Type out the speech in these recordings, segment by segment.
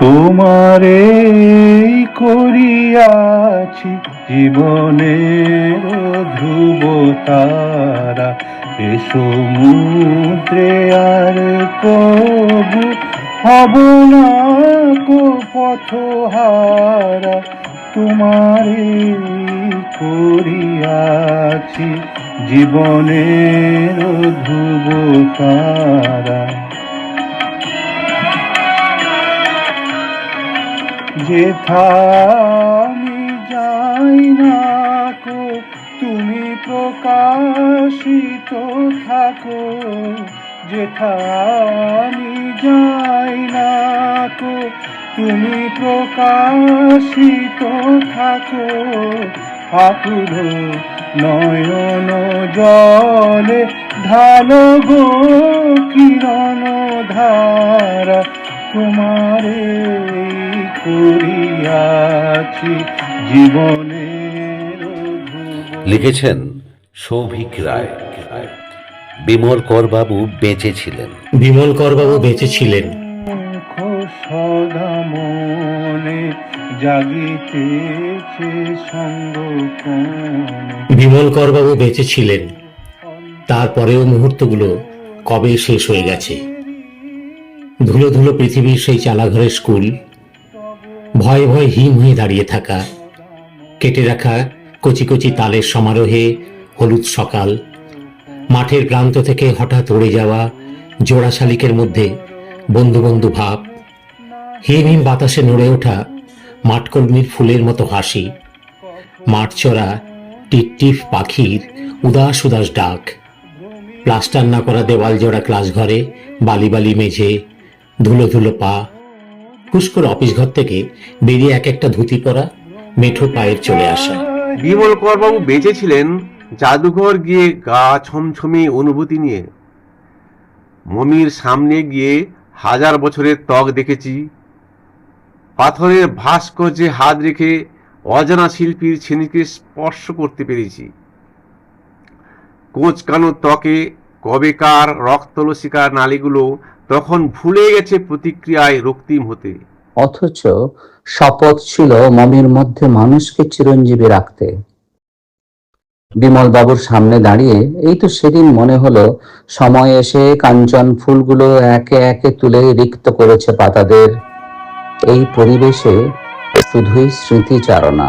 তোমারে করিয়াছি জীবনের ধ্রুব তারা এ সমুদ্রে আর কবু, হব না কো পথহারা। তোমারে করিয়াছি জীবনের ধ্রুব তারা যেথা আমি যাই না কো, তুমি প্রকাশিত থাকো। যেথা আমি যাই না কো, তুমি প্রকাশিত থাকো। আকুল নয়ন জলে ঢালো গো, কিরণ ধারা তোমারে করিয়াছি লিখেছেন সৌভিক রায়। বিমল করবাবু বেঁচে ছিলেন বিমল করবাবু বেঁচে ছিলেন সদা মনে জাগিতেছে সঙ্গ বিমল করবাবু বেঁচে ছিলেন তারপরেও মুহূর্তগুলো কবে শেষ হয়ে গেছে? ধুলো ধুলো পৃথিবীর সেই চালাঘরের স্কুল ভয়ে ভয়ে হিম হয়ে দাঁড়িয়ে থাকা, কেটে রাখা কচি কচি তালের সমারোহে হলুদ সকাল, মাঠের প্রান্ত থেকে হঠাৎ উড়ে যাওয়া জোড়া শালিকের মধ্যে বন্ধু বন্ধু ভাব, হিম হিম বাতাসে নড়ে ওঠা মাঠকর্মীর ফুলের মতো হাসি, মাঠ চড়া টিপটিপ পাখির উদাস উদাস ডাক, প্লাস্টার না করা দেওয়াল জোড়া ক্লাস ঘরে বালি বালি মেঝে ধুলো ধুলো পা পুষ্কর অফিস ঘর থেকে বেরিয়ে এক একটা ধুতি পরা মেঠো পায়ের চলে আসা। বিমল করবাবু বেঁচে ছিলেন জাদুঘর গিয়ে গা ছমছমে অনুভূতি নিয়ে। মমির সামনে গিয়ে হাজার বছরের ত্বক দেখেছি। পাথরের ভাস্কর্যে হাত রেখে অজানা শিল্পীর ছেনিকে স্পর্শ করতে পেরেছি। কোঁচকানো ত্বকে কবেকার রক্তলসিকার নালীগুলো তখন ভুলে গেছে প্রতিক্রিয়ায় রক্তিম হতে। অথচ শপথ ছিল মমির মধ্যে মানুষকে চিরঞ্জীবী রাখতে। বিমল বাবুর সামনে দাঁড়িয়ে এই তো সেদিন মনে হলো সময় এসে কাঞ্চন ফুলগুলো একে একে তুলে রিক্ত করেছে পাতাদের। এই পরিবেশে শুধুই স্মৃতিচারণা।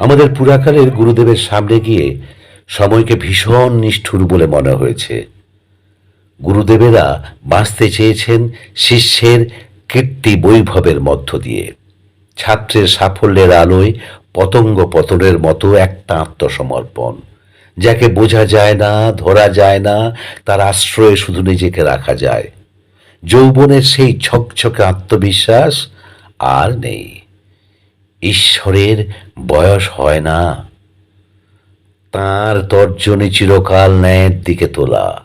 আমাদের পুরাকালের গুরুদেবের সামনে গিয়ে সময়কে ভীষণ নিষ্ঠুর বলে মনে হয়েছে। গুরুদেবেরা বাঁচতে চেয়েছেন শিষ্যের কীর্তি বৈভবের মধ্য দিয়ে। ছাত্রের সাফল্যের আলোয় পতঙ্গ পতনের মতো একটা আত্মসমর্পণ। যাকে বোঝা যায় না, ধরা যায় না, তার আশ্রয়ে শুধু নিজেকে রাখা যায়। যৌবনের সেই ছকছকে আত্মবিশ্বাস আর নেই। ঈশ্বরের বয়স হয় না। তার তর্জনী চিরকাল ন্যায়ের দিকে তোলা।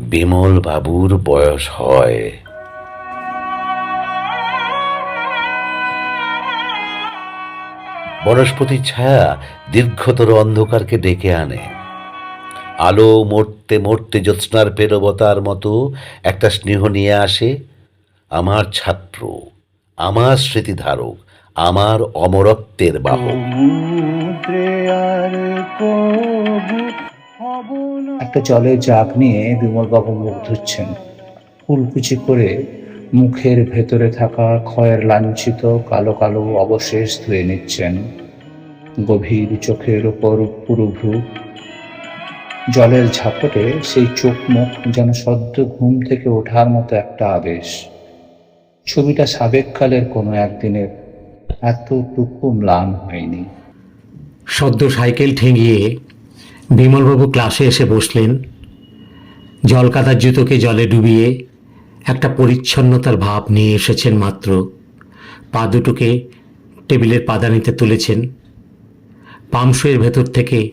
বিমল বাবুর বয়স হয়। বনস্পতির ছায়া দীর্ঘতর অন্ধকারকে ডেকে আনে। আলো মরতে মরতে জ্যোৎস্নার পেরবতার মতো একটা স্নেহ নিয়ে আসে, আমার ছাত্র, আমার স্মৃতিধারক, আমার অমরত্বের বাহক। একটা জলের জাগ নিয়ে বিমলবাবু মুখ ধুচ্ছেন। কুলকুচি করে মুখের ভেতরে থাকা ক্ষয়ের লাঞ্ছিত কালো কালো অবশেষ ধুয়ে নিচ্ছেন। গভীর চোখের ওপর পুরুভ্রু। জলের ঝাপটে সেই চোখ মুখ যেন সদ্য ঘুম থেকে ওঠার মতো একটা আবেশ। ছবিটা সাবেককালের কোনো একদিনের এতটুকু ম্লান হয়নি। সদ্য সাইকেল ঠেঙিয়ে বিমলবাবু ক্লাসে এসে বসলেন। জলকাদার জুতোকে জলে ডুবিয়ে একটা পরিচ্ছন্নতার ভাব নিয়ে এসেছেন মাত্র। পা দুটোকে টেবিলের পাদানিতে তুলেছেন। পামশুয়ের ভেতর থেকে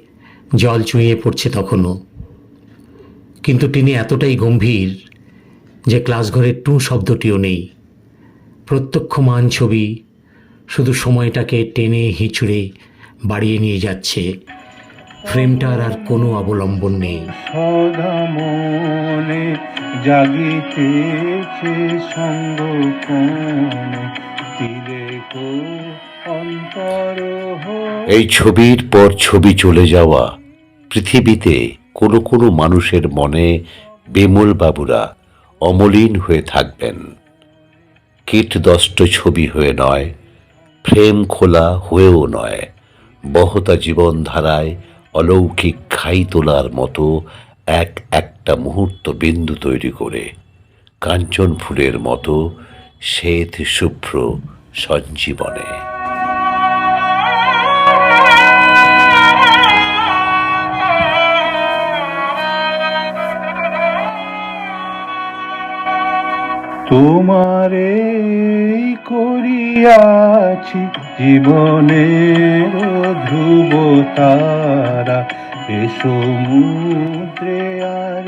জল চুঁইয়ে পড়ছে তখনও। কিন্তু তিনি এতটাই গম্ভীর যে ক্লাসঘরের টু শব্দটিও নেই। প্রত্যক্ষমান ছবি শুধু সময়টাকে টেনে হিঁচড়ে বাড়িয়ে নিয়ে যাচ্ছে। ফ্রেমটার আর কোনো অবলম্বন নেই। জাগিতেছে সঙ্গ এই ছবির পর ছবি চলে যাওয়া পৃথিবীতে কোনো কোনো মানুষের মনে বেমল বাবুরা অমলিন হয়ে থাকবেন। কীটদষ্ট ছবি হয়ে নয় ফ্রেম খোলা হয়েও নয়। বহতা জীবনধারায় অলৌকিক খাই তোলার মতো এক একটা মুহূর্ত বিন্দু তৈরি করে। কাঞ্চন ফুলের মতো শ্বেত শুভ্র সঞ্জীবনে। তোমারে করিয়াছি জীবনের ধ্রুব তারা এ আর